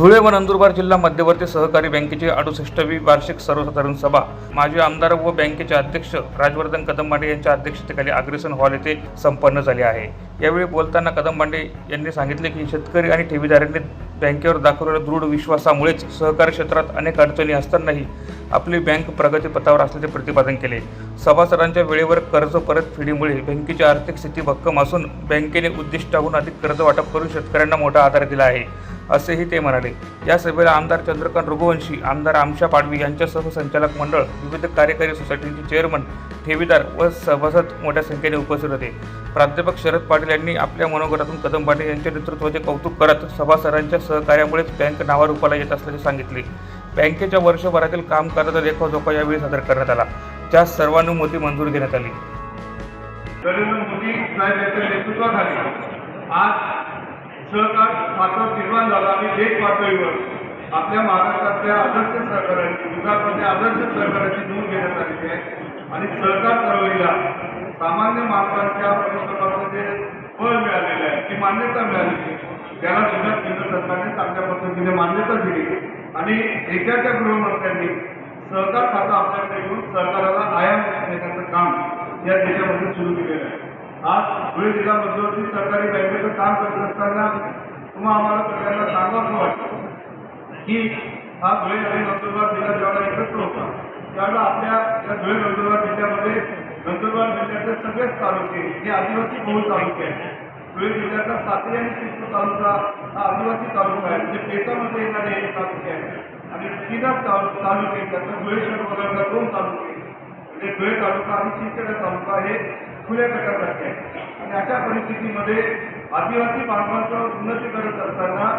धुळे व नंदुरबार जिल्हा मध्यवर्ती सहकारी बँकेची अडुसष्टवी वार्षिक सर्वसाधारण सभा. माजी आमदार व बँकेचे अध्यक्ष राजवर्धन कदमबांडे यांच्या अध्यक्षतेखाली अग्रेसन हॉल येथे संपन्न झाले आहे. यावेळी बोलताना कदमबांडे यांनी सांगितले की शेतकरी आणि ठेवीदारांनी बँकेवर दाखवलेल्या दृढ विश्वासामुळेच सहकारी क्षेत्रात अनेक अडचणी असतानाही आपली बँक प्रगतीपथावर असल्याचे प्रतिपादन केले. सभासदांच्या वेळेवर कर्ज परतफेडीमुळे बँकेची आर्थिक स्थिती भक्कम असून बँकेने उद्दिष्टाहून अधिक कर्ज वाटप करून शेतकऱ्यांना मोठा आधार दिला आहे असेही ते म्हणाले. या सभेला आमदार चंद्रकांत रघुवंशी आमदार आमशा पाडवी यांच्यासह संचालक मंडळ विविध कार्यकारी सोसायटींचे चेअरमन ठेवीदार व सभासद मोठ्या संख्येने उपस्थित होते. प्राध्यापक शरद पाटील यांनी आपल्या मनोगतातून कदम पाटील यांच्या नेतृत्वाचे कौतुक करत सभासदांच्या सहकार्यामुळेच बँक नावारूपाला येत असल्याचे सांगितले. बँकेच्या वर्षभरातील कामकाजाचा लेखाजोखा यावेळी सादर करण्यात आला. ज्यात सर्वानुमती मंजूर घेण्यात आली. नरेंद्र मोदी साहेब यांच्या नेतृत्वाखाली आज सहकार पातळ निर्माण झाला आणि देश पातळीवर आपल्या महाराष्ट्रातल्या आदर्श सहकार्याची गुजरातमधल्या आदर्श सहकार्याची नोंद घेण्यात आलेली आहे. आणि सहकार चळवळी चांगल्या पद्धतीने मान्यता दिली. आणि देशाच्या गृहमंत्र्यांनी सहकार खातं आपल्याकडे घेऊन सहकाराला आयाम देण्याचं काम या देशामध्ये सुरू केलेलं आहे. आज धुळे जिल्हा मध्यवर्ती सहकारी बँकेचं काम करत असताना तुम्हा आम्हाला सगळ्यांना सांगावं वाटतं की हा धुळे आणि नंदुरबार जिल्हा ज्यावेळेला एकत्र होता त्यावेळेला आपल्या या धुळे नंदुरबार जिल्ह्यामध्ये नंदुरबार जिल्ह्यातले सगळेच तालुके हे आदिवासी बहुल तालुके आहेत. धुळे जिल्ह्याचा सातरी आणि शिरपूर तालुका हा आदिवासी तालुका आहे. म्हणजे पेसामध्ये येणारे तालुके आहेत आणि तीनच तालु तालुके त्याचं धुळे शहर वगळता दोन तालुके म्हणजे धुळे तालुका आणि शिंदखेडा तालुका हे खुल्या गटासारखे आहे आणि अशा परिस्थितीमध्ये आदिवासी बांधवांचं उन्नती करत असताना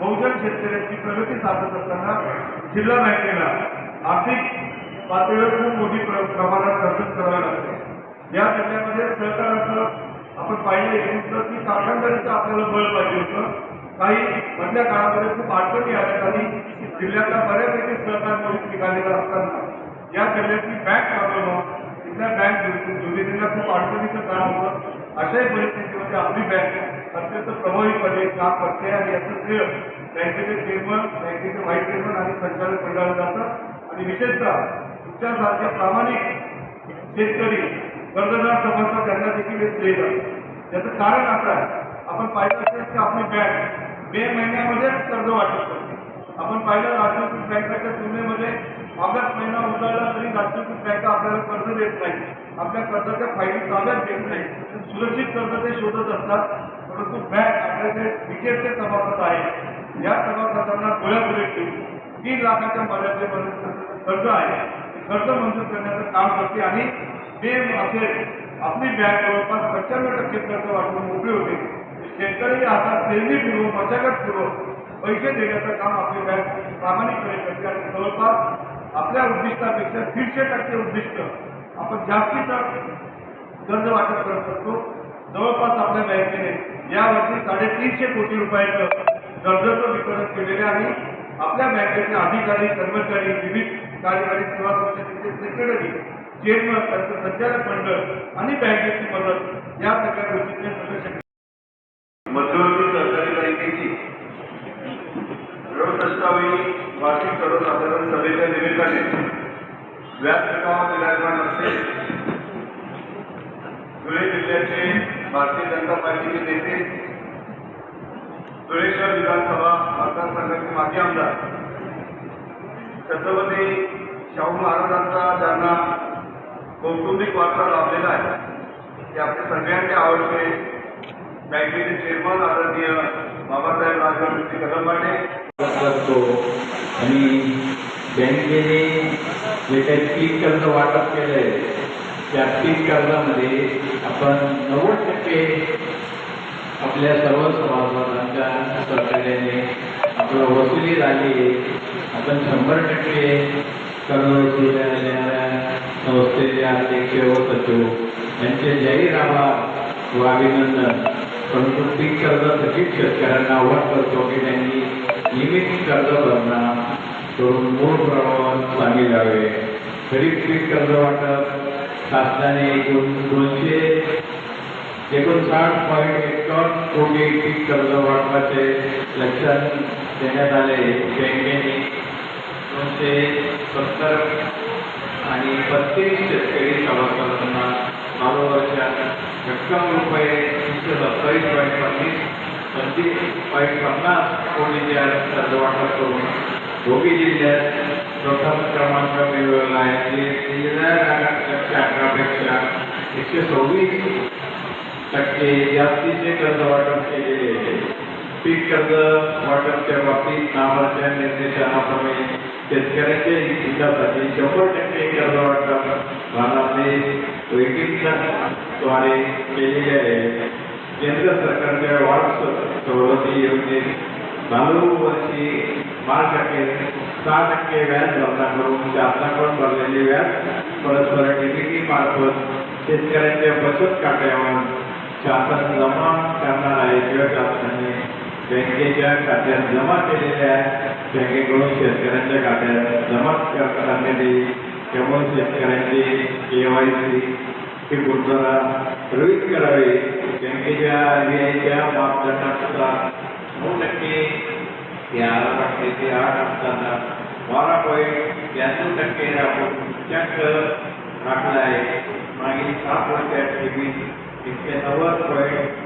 बहुजन शेतकऱ्यांची प्रगती साधत असताना जिल्हा बँकेला आर्थिक पातळीवर खूप मोठी प्र प्रमाणात तरतूद करावे लागते. या जिल्ह्यामध्ये सहकाराचं आपण पाहिलं एकूण की कारखानदारीचं आपल्याला बळ पाहिजे होतं. काही मधल्या काळामध्ये खूप अडचणी आल्या आणि जिल्ह्यातला बऱ्यापैकी सहकार मोहित निघालेला असताना या जिल्ह्यातली बँक चालवणं तिथल्या बँक दुर्नीतीला खूप अडचणीचं काम होतं. अशाही परिस्थितीमध्ये आपली बँक अत्यंत प्रभावीपणे काम करते आणि याचं श्रेय बँकेचे चेअरमन बँकेचे व्हाईस चेअरमन आणि संचालक मंडळाला जातं. आणि विशेषतः तुमच्यासारख्या प्रामाणिक शेतकरी कर्जदार समजता त्यांना देखील हे श्रेय जातं त्याचं कारण असं आहे आपण पाहिलं असेल की आपली बँक मे महिन्यामध्येच कर्ज वाटप करते. आपण पाहिलं राष्ट्रीयकृत बँकाच्या तुलनेमध्ये ऑगस्ट महिना उजाडला तरी राष्ट्रीयकृत बँका आपल्याला कर्ज देत नाही आपल्या कर्जाच्या फायली ताब्यात देत नाही सुरक्षित कर्ज ते शोधत असतात परंतु बँक आपल्या जे विकेटचे सभासद आहे. या सभासदांना डोळ्यापुढे ठेवून तीन लाखाच्या मर्यादेपर्यंत कर्ज आहे. कर्ज मंजूर करण्याचं काम करते आणि ते असेल आपली बँक जवळपास पंच्याण्णव टक्के कर्ज वाटून उभी होते. शेतकरी हातात पेरणीपूर्व मशागतपूर्वक पैसे देण्याचं काम आपली बँक प्रामाणिकपणे करते आणि जवळपास आपल्या उद्दिष्टापेक्षा दीडशे टक्के उद्दिष्ट आपण जास्तीचं कर्ज वाटप करत असतो. जवळपास आपल्या बँकेने यावर्षी साडेतीनशे कोटी रुपयाचं कर्जाचं वितरण केलेले आणि आपल्या बँकेचे अधिकारी कर्मचारी विविध कार्यकारी सेवा संस्थेचे सेक्रेटरी चेअरमन त्यांचं संचालक मंडळ आणि बँकेची मदत या सगळ्या गोष्टींचे सगळे शक्य मध्यवर्ती सहकारी बँकेची प्रस्तावी वार्षिक सर्वसाधारण सभेच्या निमित्ताने व्यासपीठावर विराजमान असते. धुळे जिल्ह्याचे भारतीय जनता पार्टीचे नेते धुळेश्वर विधानसभा मतदारसंघाचे माजी आमदार छत्रपती शाहू महाराजांचा ज्यांना कौटुंबिक वारसा लाभलेला आहे ते आपले सगळ्यांचे आवडते बँकेचे चेअरमन आदरणीय बाबासाहेब राजवंशी कदमबाडे करतो आणि बँकेने जे काही पीक कर्ज वाटप केलं आहे त्या पीक कर्जामध्ये आपण नव्वद टक्के आपल्या सर्व सभासदांच्या सहकार्याने आपलं वसुली झाली. आपण शंभर टक्के कर्ज देणाऱ्या संस्थेचे अध्यक्ष व सचिव यांचे जाहीर आभार व अभिनंदन. परंतु पीक कर्ज थकीत शेतकऱ्यांना आव्हान करतो की त्यांनी नियमित कर्ज भरणा करून मूळ प्रमाणात सामील व्हावे. खरीप पीक कर्ज वाटप शासनाने एकूण दोनशे एकोणसाठ पॉईंट एकावन्न कोटी पीक कर्ज वाटपाचे लक्षात देण्यात आले बँकेने दोनशे सत्तर आणि बत्तीस शेतकरी सभासदांना चालू वर्षात रक्कम रुपये तीनशे सत्तावीस पॉईंट पन्नास पंचवीस पॉईंट पन्नास कोटीच्या कर्ज वाटप करून दोघी जिल्ह्यात प्रथम क्रमांक मिळवला आहे. जे हजार अकरापेक्षा अकरापेक्षा एकशे सव्वीस टक्के जास्तीचे कर्ज वाटप केलेले आहे. पीक कर्ज वाटपच्या बाबतीत नावाच्या कर्ज वाटप द्वारे केलेले आहे केंद्र सरकारच्या वाढ सवलती योजनेत चालू वर्षी पाच टक्के शासन जमा करणार आहे बँकेच्या खात्यात जमा केलेल्या बँकेकडून शेतकऱ्यांच्या खात्यात जमा करण्यात येईल त्यामुळे शेतकऱ्यांची के वाय सी ही पूर्तता सुरळीत करावी. बँकेच्या आरबीआयच्या मापदंडानुसार नऊ टक्के आठ टक्के ते आठ असताना बारा पॉईंट ब्याण्णव टक्के आपण चक्क राखला आहे. मागील सात वर्षात ठेवी एकशे नव्वद पॉईंट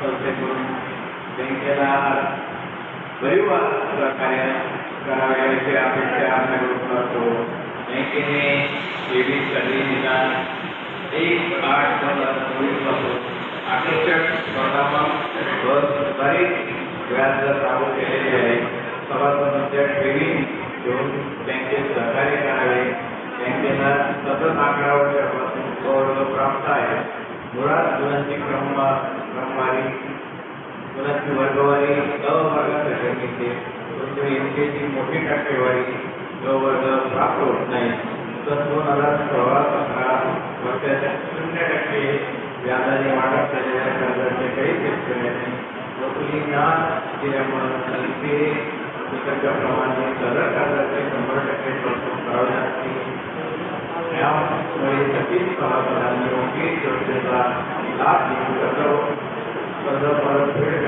संस्थेकडून बँकेला भरीव सहकार्य करावे अशी अपेक्षा आम्ही करतो. बँकेने ठेवीसाठी निदान एक आठ दोन हजार चोवीस आकर्षक स्पर्धात्मक व सुधारित व्याजदर लागू केलेले आहे. सभासदांच्या ठेवी घेऊन बँकेत सहकार्य करावे. बँकेला सतत अकरा वर्षापासून गौरव प्राप्त आहे. मुळात मुलांची क्रमांक मुलांची वर्गवारी ग वर्गासाठी मिळते परंतु एमकेची मोठी टक्केवारी ग वर्ग प्राप्त होत नाही तर दोन हज़ार सोळा सतरा वर्षाच्या शून्य टक्के व्याजाने वाढत झालेल्या कर्जाचे काही शेतकऱ्यांनी वसुली ना दिल्यामुळे आणखी इकडच्या प्रमाणे सदर कर्जाचे शंभर टक्के तरतूद करावे लागते त्यामुळे थकीत सभासदांनी वकील योजनेचा लाभ घेऊन कर्ज कर्ज परतफेड